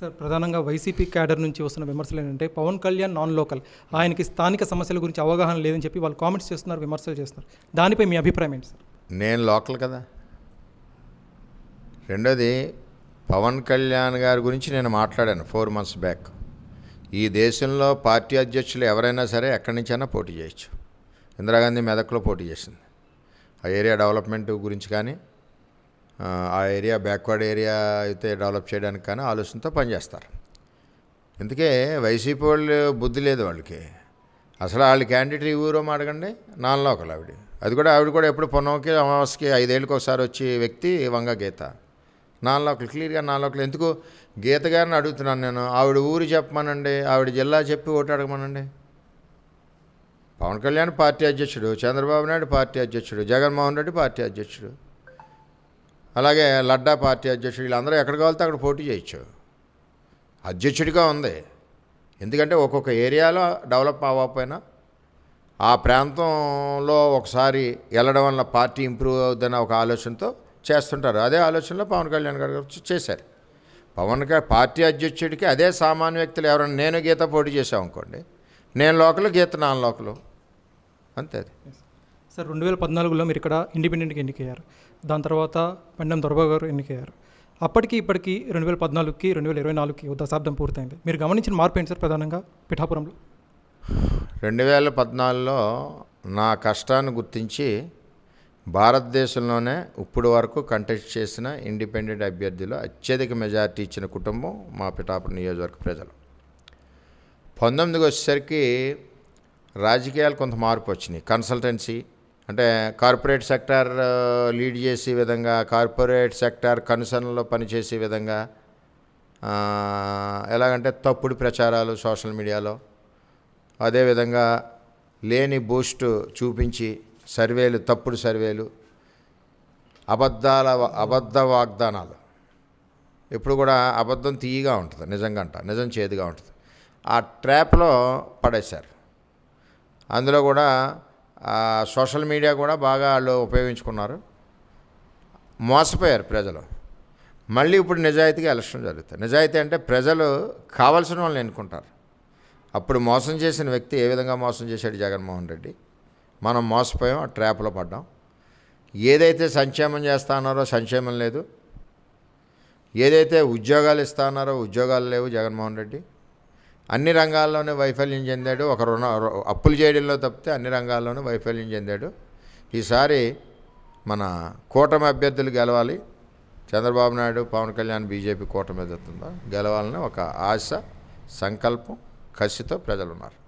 Sir ప్రధానంగా YCP cadre నుంచి వస్తున్న విమర్శలు ఏంటంటే పవన్ కళ్యాణ్ నాన్ లోకల్. ఆయనకి స్థానిక సమస్యల గురించి అవగాహన లేదని చెప్పి వాళ్ళు కామెంట్స్ చేస్తున్నారు విమర్శలు చేస్తున్నారు. దానిపై మీ అభిప్రాయం ఏంటి సార్? నేను లోకల్ కదా. రెండోది పవన్ కళ్యాణ్ గారి గురించి నేను మాట్లాడాను ఫోర్ మంత్స్ బ్యాక్. ఈ దేశంలో పార్టీ అధ్యక్షులు ఎవరైనా సరే ఎక్కడి నుంచైనా పోటీ చేయొచ్చు. ఇందిరాగాంధీ మెదక్లో పోటీ చేసింది. ఆ ఏరియా డెవలప్మెంట్ గురించి కానీ ఆ, ఏరియా బ్యాక్వర్డ్ ఏరియా అయితే డెవలప్ చేయడానికి కానీ ఆలోచనతో పనిచేస్తారు. అందుకే వైసీపీ వాళ్ళు బుద్ధి లేదు వాళ్ళకి. అసలు వాళ్ళ క్యాండిడేట్ ఈ అడగండి నాన్ లోకల్ ఆవిడ. అది కూడా ఆవిడ కూడా ఎప్పుడు పొన్నంకి అమావాస్యకి ఐదేళ్ళకి ఒకసారి వచ్చే వ్యక్తి వంగ గీత. నాన్ లోకల్ క్లియర్గా నాన్ లోకల్ ఎందుకు? గీత గారిని అడుగుతున్నాను నేను. ఆవిడ ఊరు చెప్పమనండి ఆవిడ జిల్లా చెప్పి ఓటు అడగమనండి. పవన్ కళ్యాణ్ పార్టీ అధ్యక్షుడు చంద్రబాబు నాయుడు పార్టీ అధ్యక్షుడు జగన్మోహన్ రెడ్డి పార్టీ అధ్యక్షుడు. అలాగే లడ్డా పార్టీ అధ్యక్షుడు వీళ్ళందరూ ఎక్కడ కావాలితే అక్కడ పోటీ చేయొచ్చు. అధ్యక్షుడిగా ఉంది. ఎందుకంటే ఒక్కొక్క ఏరియాలో డెవలప్ అవ్వకపోయినా ఆ ప్రాంతంలో ఒకసారి వెళ్ళడం వల్ల పార్టీ ఇంప్రూవ్ అవుతుందన్న ఒక ఆలోచనతో చేస్తుంటారు. అదే ఆలోచనలో పవన్ కళ్యాణ్ గారు చేశారు. పవన్ కళ్యాణ్ పార్టీ అధ్యక్షుడికి అదే సామాన్య వ్యక్తులు ఎవరైనా నేను గీత పోటీ చేసామనుకోండి నేను లోకల్ గీత నాన్ లోకలు. అంతే అది. సార్ రెండు వేల పద్నాలుగులో మీరు ఇక్కడ ఇండిపెండెంట్గా ఎన్నికయ్యారు. దాని తర్వాత పెండం దొరబా గారు ఎన్నికయ్యారు. అప్పటికి ఇప్పటికి రెండు వేల పద్నాలుగుకి రెండు వేల ఇరవై నాలుగుకి దశాబ్దం పూర్తయింది. మీరు గమనించిన మార్పు ఏంటి సార్ ప్రధానంగా పిఠాపురంలో? రెండు వేల పద్నాలుగులో నా కష్టాన్ని గుర్తించి భారతదేశంలోనే ఇప్పుడు వరకు కంటెస్ట్ చేసిన ఇండిపెండెంట్ అభ్యర్థిలో అత్యధిక మెజారిటీ ఇచ్చిన కుటుంబం మా పిఠాపురం నియోజకవర్గ ప్రజలు. పంతొమ్మిదికి వచ్చేసరికి రాజకీయాలు కొంత మార్పు వచ్చినాయి. కన్సల్టెన్సీ అంటే కార్పొరేట్ సెక్టార్ లీడ్ చేసే విధంగా కార్పొరేట్ సెక్టార్ కన్సర్న్లో పనిచేసే విధంగా ఎలాగంటే తప్పుడు ప్రచారాలు సోషల్ మీడియాలో అదేవిధంగా లేని బూస్ట్ చూపించి సర్వేలు తప్పుడు సర్వేలు అబద్ధాల అబద్ధ వాగ్దానాలు. ఎప్పుడు కూడా అబద్ధం తీయగా ఉంటుంది నిజంగా అంట నిజం చేదుగా ఉంటుంది. ఆ ట్రాప్లో పడేశారు. అందులో కూడా సోషల్ మీడియా కూడా బాగా వాళ్ళు ఉపయోగించుకున్నారు. మోసపోయారు ప్రజలు. మళ్ళీ ఇప్పుడు నిజాయితీగా ఎలక్షన్ జరుగుతాయి. నిజాయితీ అంటే ప్రజలు కావాల్సిన వాళ్ళని ఎన్నుకుంటారు. అప్పుడు మోసం చేసిన వ్యక్తి ఏ విధంగా మోసం చేశాడు జగన్మోహన్ రెడ్డి? మనం మోసపోయాం ఆ ట్రాప్లో పడ్డాం. ఏదైతే సంక్షేమం చేస్తా అన్నారో సంక్షేమం లేదు. ఏదైతే ఉద్యోగాలు ఇస్తా అన్నారో ఉద్యోగాలు లేవు జగన్మోహన్ రెడ్డి. అన్ని రంగాల్లోనే వైఫల్యం చెందాడు. ఒక రుణ అప్పులు చేయడంలో తప్పితే అన్ని రంగాల్లోనూ వైఫల్యం చెందాడు. ఈసారి మన కూటమి అభ్యర్థులు గెలవాలి. చంద్రబాబు నాయుడు పవన్ కళ్యాణ్ బీజేపీ కూటమి ఎదుగుతుందో గెలవాలని ఒక ఆశ సంకల్పం కసితో ప్రజలు ఉన్నారు